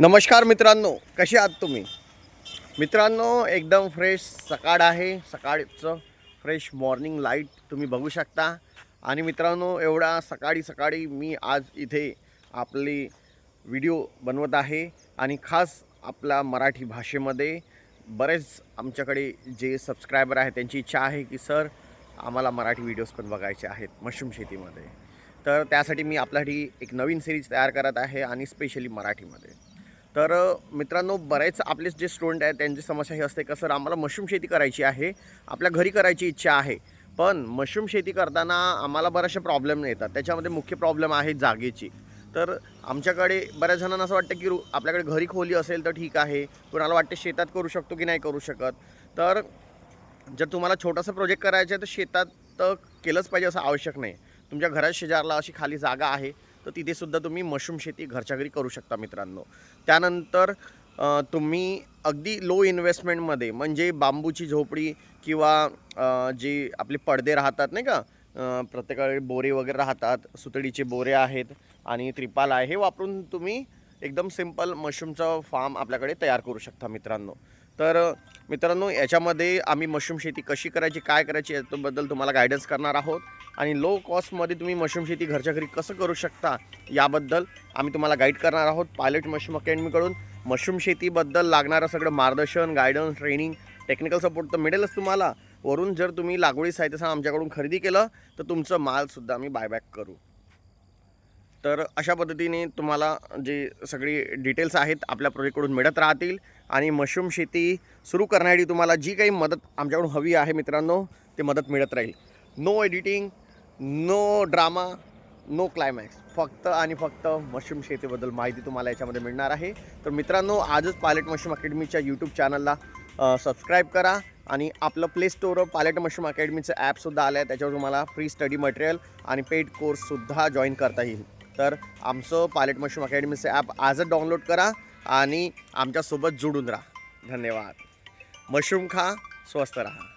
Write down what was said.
नमस्कार मित्रांनो कसे आहात तुम्ही? मित्रांनो एकदम फ्रेश सकाळ आहे. सकाळचं फ्रेश मॉर्निंग लाइट तुम्ही बघू शकता. आणि मित्रांनो एवढा सकाळी सकाळी मी आज इथे आपली व्हिडिओ बनवत आहे. आणि खास आपल्या मराठी भाषेमध्ये बरेच आमच्याकडे जे सबस्क्रायबर आहेत त्यांची इच्छा आहे की सर आम्हाला मराठी व्हिडिओज पण बघायचे आहेत मशरूम शेतीमध्ये. तर त्यासाठी मी आपल्यासाठी एक नवीन सिरीज तयार करत आहे आणि स्पेशली मराठीमध्ये. तर मित्रांनो बरेच आपले जे स्टुडंट आहेत त्यांची समस्या ही असते. का सर आम्हाला मशरूम शेती करायची आहे. आपल्या घरी करायची इच्छा आहे. पण मशरूम शेती करताना आम्हाला बऱ्याचशा प्रॉब्लेम येतात. त्याच्यामध्ये मुख्य प्रॉब्लेम आहे जागेची. तर आमच्याकडे बऱ्याच जणांना असं वाटतं की रु- आपल्याकडे घरी खोली असेल तर ठीक आहे. कोणाला वाटते शेतात करू शकतो की नाही करू शकत. तर जर तुम्हाला छोटासा प्रोजेक्ट करायचा आहे तर शेतात तर केलंच पाहिजे असं आवश्यक नाही. तुमच्या घरात शेजारला अशी खाली जागा आहे. तर तिथेसुद्धा तुम्ही मशरूम शेती घरच्या घरी करू शकता मित्रांनो. त्यानंतर तुम्ही अगदी लो इन्व्हेस्टमेंटमध्ये म्हणजे बांबूची झोपडी किंवा जे आपले पडदे राहतात नाही का अ, प्रत्येकाकडे बोरे वगैरे राहतात सुतडीचे बोरे आहेत आणि त्रिपाल आहे हे वापरून तुम्ही एकदम सिंपल मशरूमचं फार्म आपल्याकडे तयार करू शकता मित्रांनो. तर मित्रांनो याच्यामध्ये आम्ही मशरूम शेती कशी करायची काय करायची याच्याबद्दल तुम्हाला गायडन्स करणार आहोत. आणि लो कॉस्टमध्ये तुम्ही मशरूम शेती घरच्या घरी कसं करू शकता याबद्दल आम्ही तुम्हाला गाईड करणार आहोत. पायलट मशरूम अकॅडमीकडून मशरूम शेतीबद्दल लागणारं सगळं मार्गदर्शन गायडन्स ट्रेनिंग टेक्निकल सपोर्ट तर मिळेलच तुम्हाला. वरून जर तुम्ही लागवडी साहित्य आमच्याकडून खरेदी केलं तर तुमचं मालसुद्धा आम्ही बायबॅक करू. तर अशा पद्धतीने तुम्हाला जे सगळी डिटेल्स आहेत आपल्या प्रोजेक्टकडून मिळत राहतील. आणि मशरूम शेती सुरू करण्यासाठी तुम्हाला जी काही मदत आमच्याकडून हवी आहे मित्रांनो ते मदत मिळत राहील. No editing no drama no climax फक्त आणि फक्त मशरूम शेतीबद्दल माहिती तुम्हाला याच्यामध्ये मिळणार आहे. तर मित्रांनो आजच पायलट मशरूम अकॅडमीच्या यूट्यूब चॅनलला सबस्क्राईब करा आणि आपलं प्ले स्टोर पायलट मशरूम अकॅडमीचं ॲपसुद्धा आलं आहे त्याच्यावर तुम्हाला फ्री स्टडी मटेरियल आणि पेड कोर्ससुद्धा जॉईन करता येईल. तर आमचं पायलट मशरूम अकॅडमीचं ॲप आजच डाउनलोड करा आणि आमच्यासोबत जोडून राहा. धन्यवाद. मशरूम खा स्वस्त राहा.